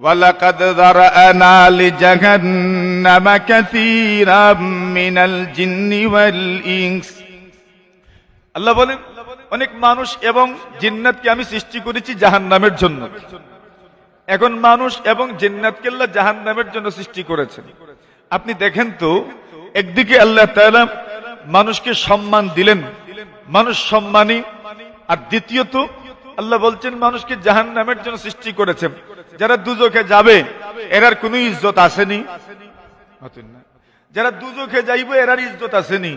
ولقد ذرأنا لجهنم كثيرا من الجن والإنس আল্লাহ বলেন অনেক মানুষ এবং জিন্নাতকে আমি সৃষ্টি করেছি জাহান্নামের জন্য এখন মানুষ এবং জিন্নাতকে আল্লাহ জাহান্নামের জন্য সৃষ্টি করেছেন আপনি দেখেন তো একদিকে আল্লাহ তাআলা মানুষকে সম্মান দিলেন মানুষ সম্মানী আর দ্বিতীয়ত আল্লাহ বলছেন মানুষকে জাহান্নামের জন্য সৃষ্টি করেছেন যারা দুজকে যাবে, এরার কোনো ইজ্জত আসেনি। যারা দুজকে যাইব, এরার ইজ্জত আসেনি।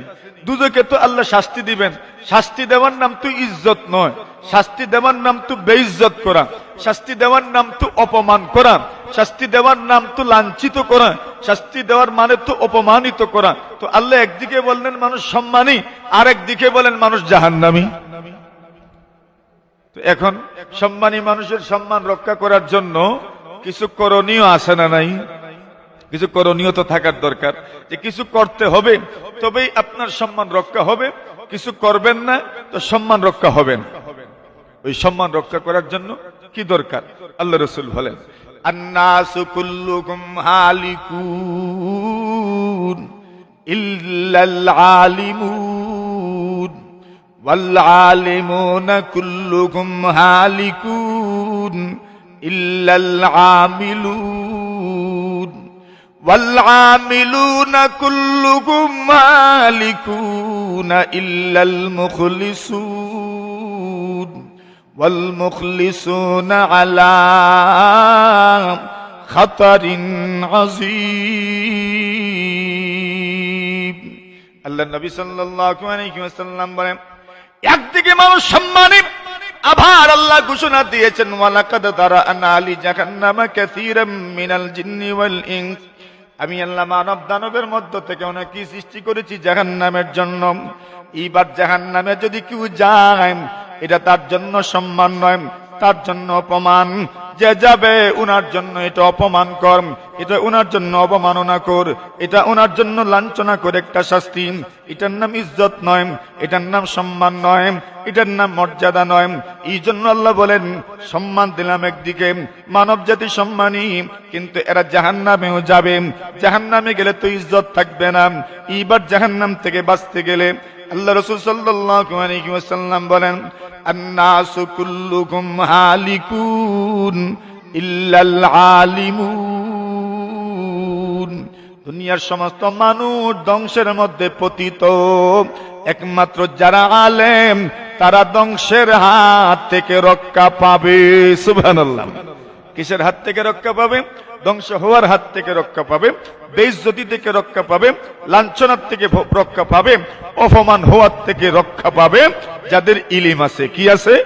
দুজকে তো আল্লাহ শাস্তি দিবেন। শাস্তি দেওয়ার নাম তো ইজ্জত নয়। শাস্তি দেওয়ার নাম তো বেইজ্জত করা। শাস্তি দেওয়ার নাম তো অপমান করা। শাস্তি দেওয়ার নাম তো লাঞ্ছিত করা। শাস্তি দেওয়ার মানে তো অপমানিত করা। তো আল্লাহ একদিকে বললেন মানুষ সম্মানী আর একদিকে বলেন মানুষ জাহান্নামী। এখন সম্মানী মানুষের সম্মান রক্ষা করার জন্য কিছু করণীয় আছে না নাই? কিছু করণীয় তো থাকার দরকার যে কিছু করতে হবে, তবেই আপনার সম্মান রক্ষা হবে। কিছু করবেন না, তো সম্মান রক্ষা হবে না ওই সম্মান রক্ষা করার জন্য কি দরকার? আল্লাহ রসুল বলেন আলিমুন। والعالمون كلهم هالكون إلا العاملون والعاملون كلهم هالكون إلا المخلصون والمخلصون على خطر عظيم আল্লাহ নবী সাল্লাল্লাহু আলাইহি ওয়াসাল্লাম বলেন একদিকে মানুষ সম্মানী। আবার আল্লাহ ঘোষণা দিয়েছেন, ওয়ালাকাদ দারা আলি জাহান্নামা কাসীরাম মিনাল জিন্নি ওয়াল ইনস। আমি আল্লাহ মানব দানবের মধ্য থেকে অনেক কি সৃষ্টি করেছি জাহান্নামের জন্য। এইবার জাহান্নামে যদি কেউ যায়, এটা তার জন্য সম্মান নয়, তার জন্য অপমান। যে যাবে, উনার জন্য এটা অপমান কর, এটা উনার জন্য অবমাননা কর, এটা উনার জন্য লাঞ্ছনা করে একটা শাস্তি। এটার নাম ইজ্জত নয়, এটার নাম সম্মান নয়, এটার নাম মর্যাদা নয়। এই জন্য আল্লাহ বলেন, সম্মান দিলাম একদিকে, মানব জাতি সম্মানী, কিন্তু এরা জাহান্নামেও যাবে। জাহান্নামে গেলে তো ইজ্জত থাকবে না। এইবার জাহান্নাম থেকে বাঁচতে গেলে আল্লাহ রসুল ওয়াসাল্লাম বলেন, আন্নাসু কুল্লুকুম হালিকুন ইল্লাল আলিমুন। দুনিয়ার সমস্ত মানুষ ধ্বংসের মধ্যে পতিত। একমাত্র যারা আলেম, তারা ধ্বংসের হাত থেকে রক্ষা পাবে। সুবহানাল্লাহ। কিসের হাত থেকে রক্ষা পাবে? ধ্বংস হওয়ার হাত থেকে রক্ষা পাবে। বেইজ্জতি থেকে রক্ষা পাবে। লাঞ্ছনার থেকে রক্ষা পাবে। অপমান হওয়ার থেকে রক্ষা পাবে। যাদের ইলিম আছে, কি আছে?